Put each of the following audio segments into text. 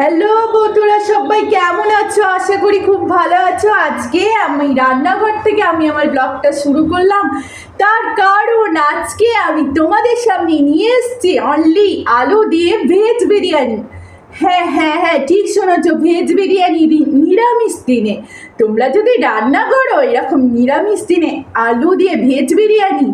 Hello বন্ধুরা, সবাই কেমন আছো? আশা করি খুব ভালো আছো। আজকে আমি রান্নাঘর থেকে আমি আমার ব্লগটা শুরু করলাম। তার কারণ, আজকে আমি তোমাদের সামনে নিয়ে এসেছি অনলি আলু দিয়ে ভেজ বিরিয়ানি। হ্যাঁ হ্যাঁ হ্যাঁ ঠিক শোনাছো ভেজ বিরিয়ানি নিরামিষ দিনে। তোমরা যদি রান্না করো এরকম নিরামিষ দিনে আলু দিয়ে ভেজ বিরিয়ানি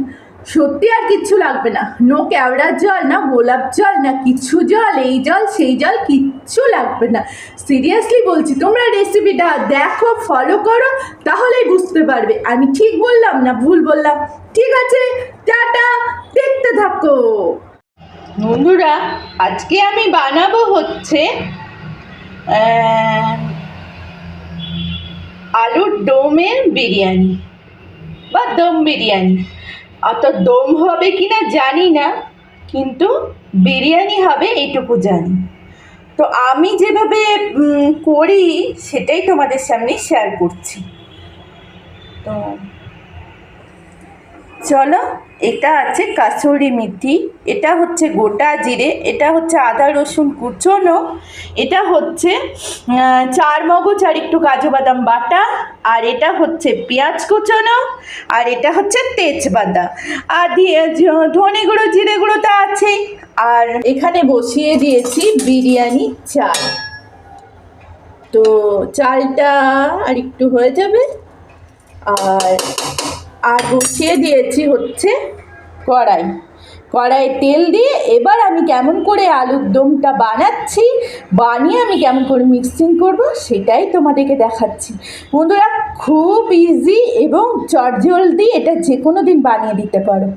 সত্যি আর কিচ্ছু লাগবে না। নো কেওড়ার জল, না গোলাপ জল, না কিছু জল, এই জল, সেই জল কিচ্ছু লাগবে না। সিরিয়াসলি বলছি, তোমরা রেসিপিটা দেখো ফলো করো, তাহলেই বুঝতে পারবে। আমি ঠিক বললাম না ভুল বললাম? ঠিক আছে, টাটা, দেখতে থাকো। বন্ধুরা, আজকে আমি বানাবো হচ্ছে আলুর দমের বিরিয়ানি বা দম বিরিয়ানি। অত দম হবে কিনা জানি না, কিন্তু বিরিয়ানি হবে এইটুকু জানি। তো আমি যেভাবে করি সেটাই তোমাদের সামনে শেয়ার করছি। তো চলো, এটা আছে কাসুরি মেথি, এটা হচ্ছে গোটা জিরে, এটা হচ্ছে আদা, রসুন কুচোনো, এটা হচ্ছে চার মগজ আর একটু কাজু বাদাম বাটা, আর এটা হচ্ছে পেঁয়াজ কুচোনো, আর এটা হচ্ছে তেজপাতা। আর দিয়ে ধনে গুঁড়ো, জিরে গুঁড়ো তো আছেই আর এখানে বসিয়ে দিয়েছি বিরিয়ানি চাল। তো চালটা আর একটু হয়ে যাবে। আর আর বসিয়ে দিয়েছি হচ্ছে কড়াই। কড়াই তেল দিয়ে এবার আমি কেমন করে আলুর দমটা বানাচ্ছি, বানিয়ে আমি কেমন করে মিক্সিং করব সেটাই তোমাদেরকে দেখাচ্ছি। বন্ধুরা, খুব ইজি এবং চটজলদি এটা যে কোনো দিন বানিয়ে দিতে পারো।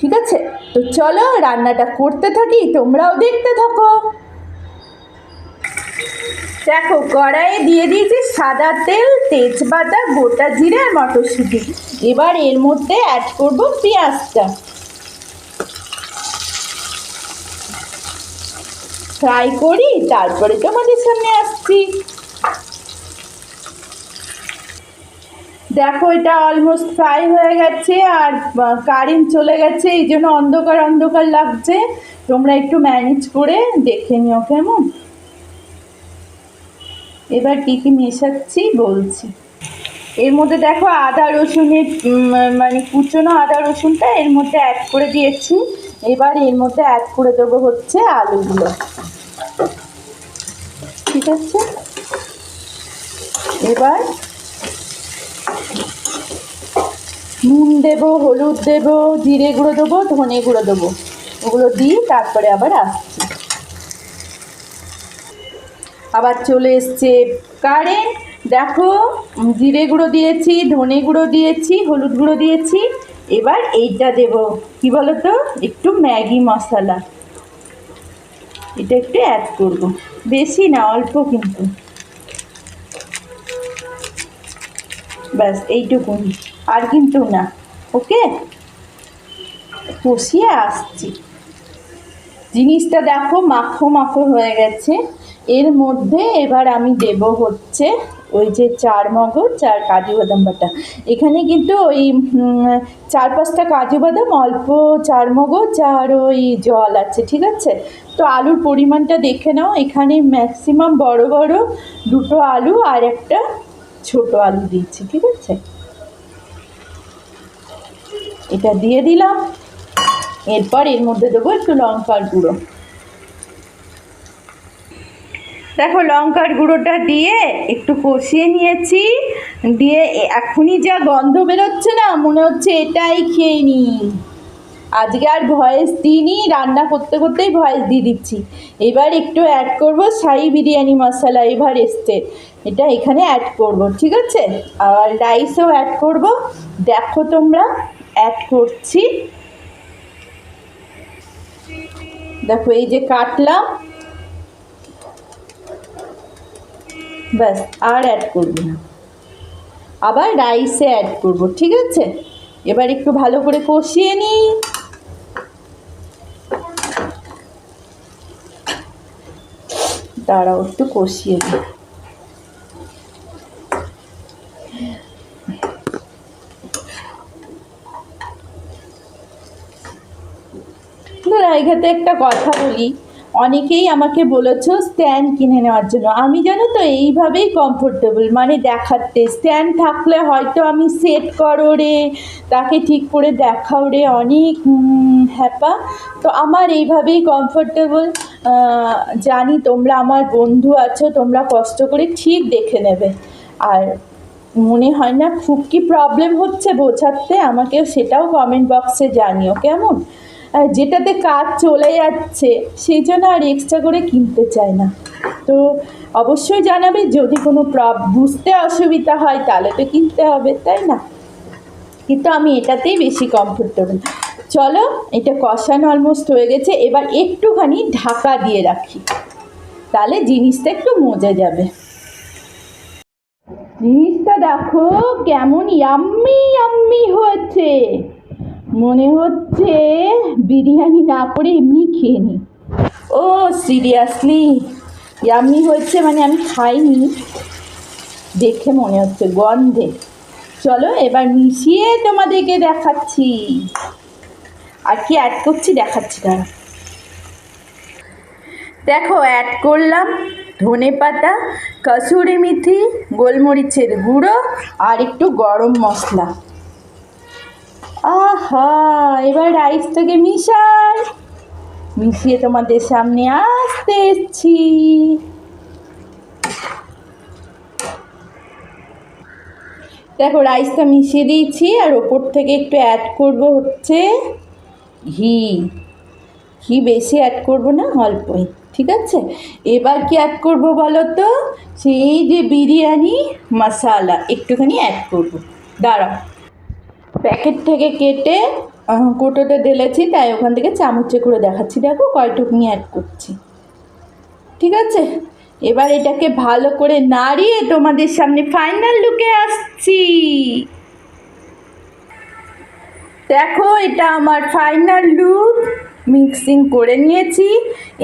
ঠিক আছে? তো চলো রান্নাটা করতে থাকি, তোমরাও দেখতে থাকো। দেখো, কড়াইয়ে দিয়ে দিয়েছি সাদা তেল, তেজপাতা, গোটা জিরে আর মটরশুঁটি। এবার এর মধ্যে অ্যাড করব পেঁয়াজটা। ফ্রাই করি, তারপরে তোমাদের সামনে আসছি। দেখো, এটা অলমোস্ট ফ্রাই হয়ে গেছে আর কারেন্ট চলে গেছে, এই জন্য অন্ধকার অন্ধকার লাগছে। তোমরা একটু ম্যানেজ করে দেখে নিও কেমন? এবার কী কী মেশাচ্ছি বলছি। এর মধ্যে দেখো আদা, রসুনের মানে কুচনো আদা, রসুনটা এর মধ্যে অ্যাড করে দিয়েছি। এবার এর মধ্যে অ্যাড করে দেবো হচ্ছে আলুগুলো। ঠিক আছে? এবার নুন দেবো, হলুদ দেবো, জিরে গুঁড়ো দেবো, ধনে গুঁড়ো দেবো। ওগুলো দিয়ে তারপরে আবার আসছি। আবার চলে এসছে কারেন্ট দেখো, জিরে গুঁড়ো দিয়েছি, ধনে গুঁড়ো দিয়েছি, হলুদ গুঁড়ো দিয়েছি। এবার এইটা দেব। কি বলো তো একটু ম্যাগি মশলা। এটা একটু অ্যাড করব। বেশি না, অল্প কিন্তু। ব্যাস এইটুকুন আর কিন্তু না, ওকে? কষিয়ে আসছি। জিনিসটা দেখো, মাখো মাখো হয়ে গেছে। এর মধ্যে এবার আমি দেব হচ্ছে ওই যে চার মগজ চার কাজু বাদাম বাটা। এখানে কিন্তু ওই চার পাঁচটা কাজু বাদাম, অল্প চার মগজ আর ওই জল আছে, ঠিক আছে? তো আলুর পরিমাণটা দেখে নাও, এখানে ম্যাক্সিমাম বড় বড় দুটো আলু আর একটা ছোট আলু দিচ্ছি ঠিক আছে? এটা দিয়ে দিলাম। এরপর এর মধ্যে দেবো একটু লঙ্কার গুঁড়ো। দেখো লঙ্কার গুঁড়োটা দিয়ে একটু কষিয়ে নিয়েছি। দিয়ে এখনই যা গন্ধ বেরোচ্ছে না, মনে হচ্ছে এটাই খেয়ে নি। আজকে আর ভয়েস দিইনি, রান্না করতে করতেই ভয়েস দিয়ে দিচ্ছি। এবার একটু অ্যাড করব শাহি বিরিয়ানি মশলা এসছে। এটা এখানে অ্যাড করব, ঠিক আছে? আর রাইসও অ্যাড করব। দেখো তোমরা অ্যাড করছি। দেখো এই যে কাটলাম ব্যাস, আর অ্যাড করব না। আবার রাইসে অ্যাড করব, ঠিক আছে? এবার একটু ভালো করে কষিয়ে নিই। দাঁড়াও, একটু কষিয়ে নিই। এখানে একটা কথা বলি। অনেকেই আমাকে বলেছ স্ট্যান্ড কিনে নেওয়ার জন্য। আমি জানো তো এইভাবেই কমফোর্টেবল মানে দেখাতে। স্ট্যান্ড থাকলে হয়তো আমি সেট করো রে, তাকে ঠিক করে দেখাও রে, অনেক হ্যাপা। তো আমার এইভাবেই কমফোর্টেবল জানি তোমরা আমার বন্ধু আছো, তোমরা কষ্ট করে ঠিক দেখে নেবে। আর মনে হয় না খুব কি প্রবলেম হচ্ছে বোঝাতে আমাকে সেটাও কমেন্ট বক্সে জানিও, কেমন? যেটাতে কাজ চলে যাচ্ছে, সেই জন্য আর এক্সট্রা করে কিনতে চাই না। তো অবশ্যই জানাবে, যদি কোনো প্রব বুঝতে অসুবিধা হয় তাহলে তো কিনতে হবে, তাই না? কিন্তু আমি এটাতেই বেশি কমফোর্টেবল চলো, এটা কষানো অলমোস্ট হয়ে গেছে, এবার একটুখানি ঢাকা দিয়ে রাখি। তাহলে জিনিসটা একটু মজে যাবে। জিনিসটা দেখো, কেমন ইয়াম্মি ইয়াম্মি হয়েছে। মনে হচ্ছে বিরিয়ানি না করে এমনি খেয়ে নি। ও সিরিয়াসলি ইয়াম্মি হয়েছে মানে আমি খাইনি। দেখে মনে হচ্ছে গন্ধে। চলো এবার মিশিয়ে তোমাদেরকে দেখাচ্ছি। আর কি অ্যাড করছি দেখাচ্ছি তারা দেখো অ্যাড করলাম ধনে পাতা, কসুরি মেথি, গোলমরিচের গুঁড়ো আর একটু গরম মশলা। আহা, এবার রাইসটাকে মিশাই। মিশিয়ে তোমাদের সামনে আসতে এসছি। দেখো রাইসটা মিশিয়ে দিয়েছি, আর ওপর থেকে একটু অ্যাড করব হচ্ছে ঘি। ঘি বেশি অ্যাড করব না, অল্পই, ঠিক আছে? এবার কি অ্যাড করব বলো তো? সেই যে বিরিয়ানি, মশালা, একটুখানি অ্যাড করব। দাঁড়াও। প্যাকেট থেকে কেটে কোটোতে ঢেলেছি, তাই ওখান থেকে চামচে করে দেখাচ্ছি। দেখো কয়টুকুনি অ্যাড করছি। ঠিক আছে? এবার এটাকে ভালো করে নাড়িয়ে তোমাদের সামনে ফাইনাল লুকে আসছি। দেখো, এটা আমার ফাইনাল লুক মিক্সিং করে নিয়েছি।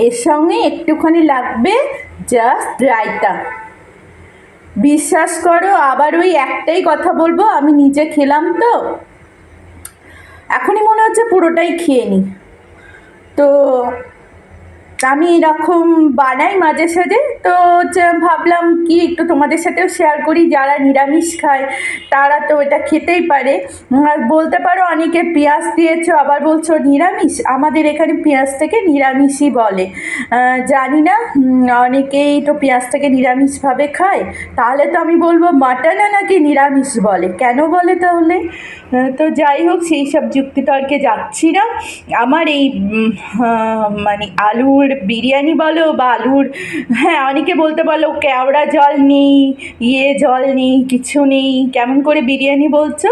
এর সঙ্গে একটুখানি লাগবে জাস্ট রায়তা। বিশ্বাস করো, আবার ওই একটাই কথা বলব, আমি নিজে খেলাম তো। এখনই মনে হচ্ছে পুরোটাই খেয়ে নিই তো আমি এরকম বানাই মাঝে সাঝে। তো ভাবলাম কি একটু তোমাদের সাথেও শেয়ার করি, যারা নিরামিষ খায় তারা তো এটা খেতেই পারে। আর বলতে পারো অনেকে পেঁয়াজ দিয়েছ, আবার বলছো নিরামিষ। আমাদের এখানে পেঁয়াজটাকে নিরামিষই বলে। জানি না অনেকেই তো পেঁয়াজটাকে নিরামিষভাবে খায়। তাহলে তো আমি বলব মাটনও নাকি নিরামিষ বলে? কেন বলে তাহলে? তো যাই হোক, সেই সব যুক্তিতর্কে যাচ্ছি না। আমার এই মানে আলুর বিরিয়ানি বলো বা আলুর হ্যাঁ অনেকে বলতে পারল, কেওড়া জল নেই ইয়ে জল নেই, কিছু নেই। কেমন করে বিরিয়ানি বলছো?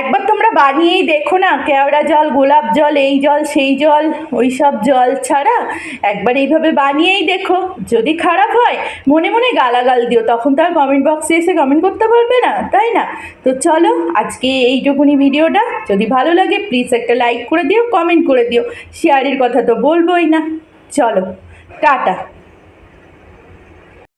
একবার তোমরা বানিয়েই দেখো না, কেওড়া জল, গোলাপ জল, এই জল, সেই জল ওই সব জল ছাড়া একবার এইভাবে বানিয়েই দেখো। যদি খারাপ হয়, মনে মনে গালাগাল দিও, তখন তো আর কমেন্ট বক্সে এসে কমেন্ট করতে পারবে না, তাই না? তো চলো, আজকে এইটুকুনি ভিডিওটা। যদি ভালো লাগে প্লিজ একটা লাইক করে দিও কমেন্ট করে দিও। শেয়ারের কথা তো বলবোই না। চলো, টাটা।